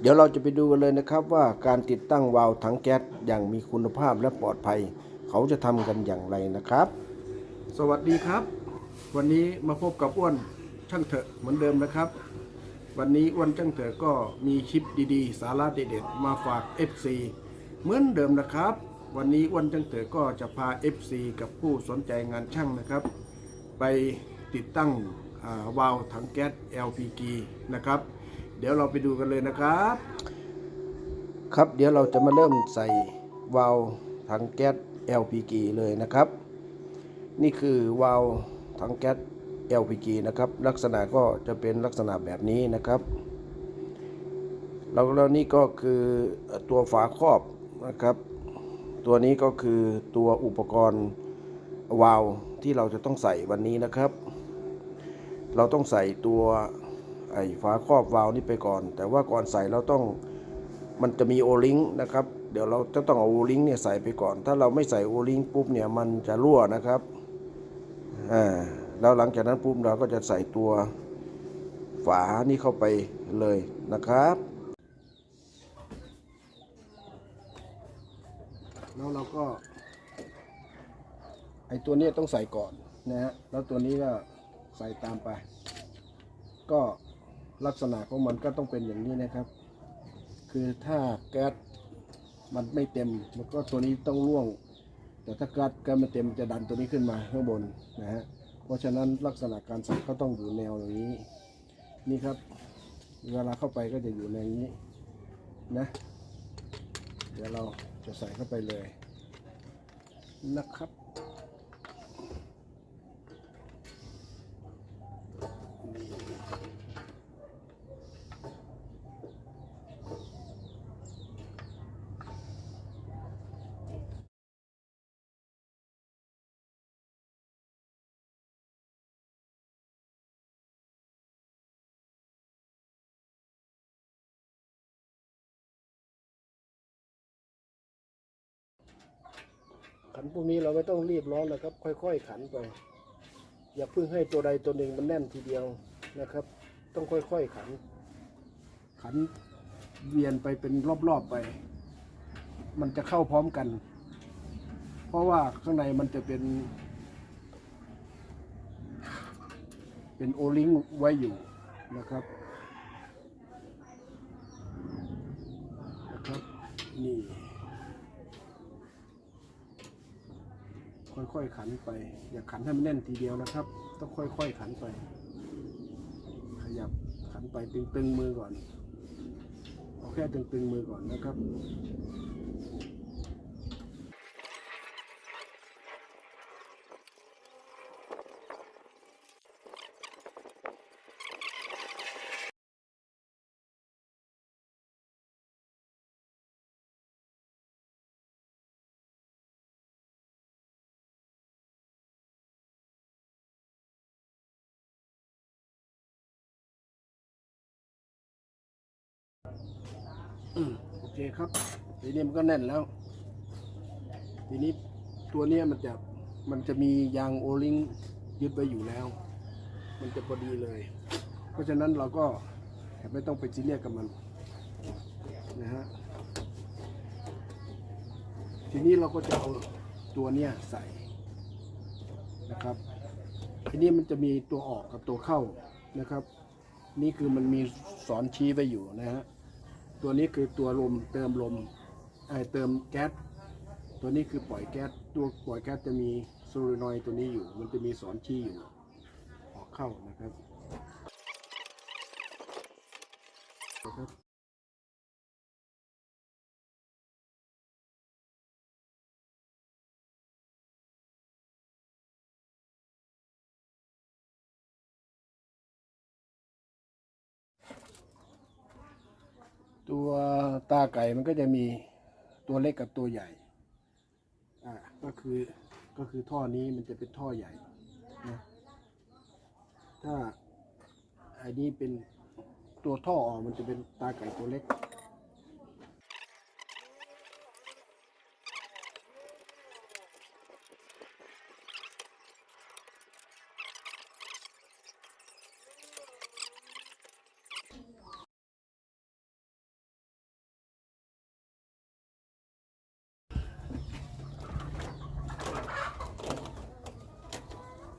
เดี๋ยวเราจะไปดูกันเลยนะครับว่าการติดตั้งวาล์วถังแก๊สอย่างมีคุณภาพและปลอดภัย เขาจะทำกันอย่างไรนะครับ สวัสดีครับ วันนี้มาพบกับอ้วนช่างเถอะเหมือนเดิมนะครับ วันนี้อ้วนช่างเถอะก็มีคลิปดีๆ สาระเด็ดๆมาฝาก FC เหมือนเดิมนะครับ วันนี้อ้วนช่างเถอะก็จะพา FC กับผู้สนใจงานช่างนะครับ ไปติดตั้งวาล์วถังแก๊ส LPG นะครับ เดี๋ยวเราไปดูกันเลยนะครับ ครับเดี๋ยวเราจะมาเริ่มใส่วาล์วถังแก๊ส LPG เลยนะครับ นี่คือวาล์วถังแก๊ส LPG นะครับ ลักษณะก็จะเป็นลักษณะแบบนี้นะครับแล้วแล้วนี่ก็คือตัวฝาครอบนะครับ ตัวนี้ก็คือตัวอุปกรณ์วาล์วที่เราจะต้องใส่วันนี้นะครับ เราต้องใส่ตัว ไอ้ฝาครอบวาล์วนี่ไปก่อน แต่ว่าก่อนใส่เราต้องมันจะมีโอลิงนะครับ เดี๋ยวเราจะต้องเอาโอลิงเนี่ยใส่ไปก่อน ถ้าเราไม่ใส่โอลิงปุ๊บเนี่ยมันจะรั่วนะครับอ่าแล้วหลังจากนั้นปุ๊บเราก็จะใส่ตัวฝานี่เข้าไปเลยนะครับแล้วเราก็ไอตัวเนี้ยต้องใส่ก่อนนะฮะแล้วตัวนี้ก็ใส่ตามไป ก็ ลักษณะของมันก็ต้องเป็นอย่างนี้นะครับ คือถ้าแก๊สมันไม่เต็มมันก็ตัวนี้ต้องร่วง แต่ถ้าแก๊สแก๊สไม่เต็มจะดันตัวนี้ขึ้นมาข้างบนนะฮะเพราะฉะนั้นลักษณะการใส่ก็ต้องอยู่แนวอย่างนี้นี่ครับ เวลาเข้าไปก็จะอยู่ในนี้นะ เดี๋ยวเราจะใส่เข้าไปเลยนะครับ ขันพวกนี้เราไม่ต้องรีบร้อนนะครับ ค่อย ๆ ขันไป อย่าเพิ่งให้ตัวใดตัวหนึ่งมันแน่นทีเดียวนะครับ ต้องค่อยๆขัน ขันเวียนไปเป็นรอบๆไป มันจะเข้าพร้อมกัน เพราะว่าข้างในมันจะเป็น เป็นโอลิงไว้อยู่นะครับนะครับนี่ ค่อยๆขันไป อย่าขันให้มันแน่นทีเดียวนะครับ ต้องค่อยๆขันไป ขยับขันไปตึงๆมือก่อนเอาแค่ตึงๆมือก่อนนะครับ โอเคครับ ทีนี้มันก็แน่นแล้ว ทีนี้ตัวเนี้ยมันจะมันจะมียางโอลิงยึดไว้อยู่แล้ว มันจะพอดีเลย เพราะฉะนั้นเราก็ไม่ต้องไปซีเรียสกับมันนะฮะ ทีนี้เราก็จะเอาตัวเนี้ยใส่นะครับ ทีนี้มันจะมีตัวออกกับตัวเข้านะครับ นี่คือมันมีสอนชี้ไว้อยู่นะฮะ ตัวนี้คือตัวลมเติมลมไอเติมแก๊สตัวนี้คือปล่อยแก๊สตัวปล่อยแก๊สจะมีโซลูนอยตัวนี้อยู่ มันจะมีสอนชี้อยู่ออกเข้านะครับ ตัวตาไก่มันก็จะมีตัวเล็กกับตัวใหญ่ อ่า ก็คือ ก็คือท่อนี้มันจะเป็นท่อใหญ่นะถ้าอันนี้เป็นตัวท่อออกมันจะเป็นตาไก่ตัวเล็ก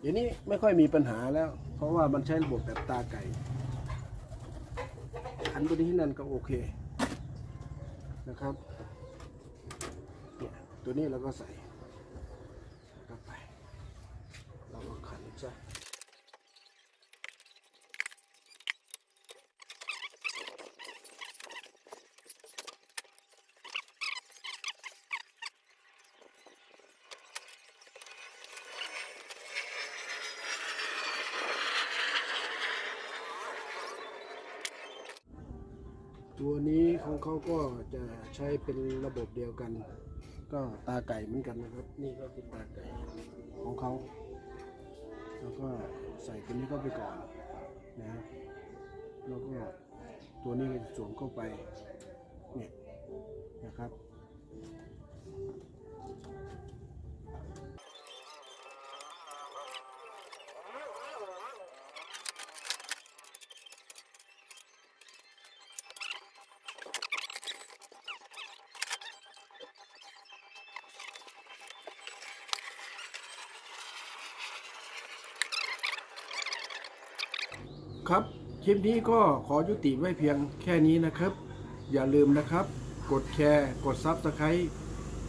เดี๋ยวนี้ไม่ค่อยมีปัญหาแล้ว เพราะว่ามันใช้ระบบแบบตาไก่ขันตัวนี้นั่นก็โอเคนะครับเนี่ยตัวนี้เราก็ใส่เข้าไปเราก็ขันซะ ตัวนี้ของเขาก็จะใช้เป็นระบบเดียวกัน ก็ตาไก่เหมือนกันนะครับ นี่ก็คือตาไก่ของเขา แล้วก็ใส่ตัวนี้เข้าไปก่อนนะฮะแล้วก็ตัวนี้ก็จะสวมเข้าไปเนี่ยนะครับ ครับ คลิปนี้ก็ขอยุติไว้เพียงแค่นี้นะครับ อย่าลืมนะครับ กดแชร์ กดซับสไครต์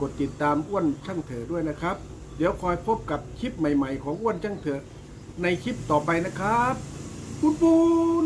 กดติดตามอ้วนช่างเถอด้วยนะครับ เดี๋ยวคอยพบกับคลิปใหม่ ๆ ของอ้วนช่างเถอในคลิปต่อไปนะครับ ปุ้นปุน